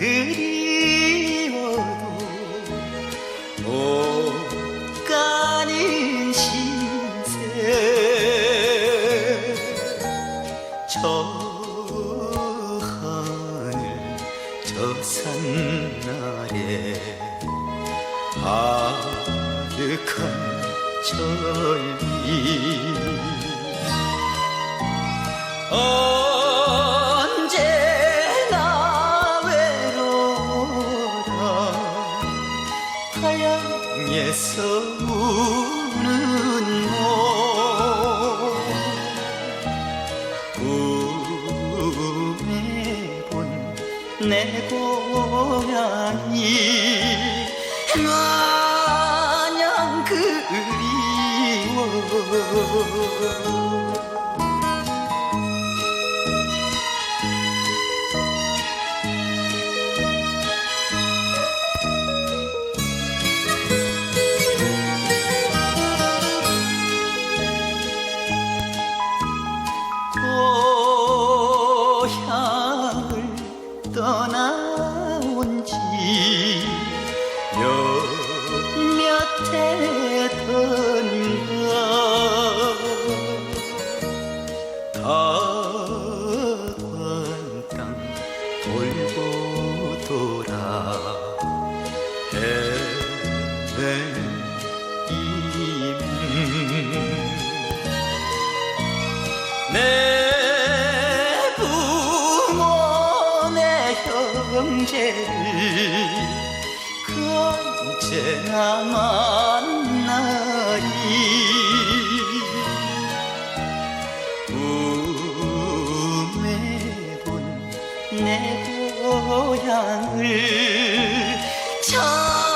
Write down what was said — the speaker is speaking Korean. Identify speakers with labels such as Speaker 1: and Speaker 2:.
Speaker 1: 그리워도 못 가는 신세 저 하늘 저 산나에 아득한 절이 타양에서 우는 몸. 꿈에 본내 고향이 마냥 그리워 떠나온 지 몇몇 해 전인가 다관 땅 돌고 형제를 그 언제나 만나리 꿈에 본 내 고향을 참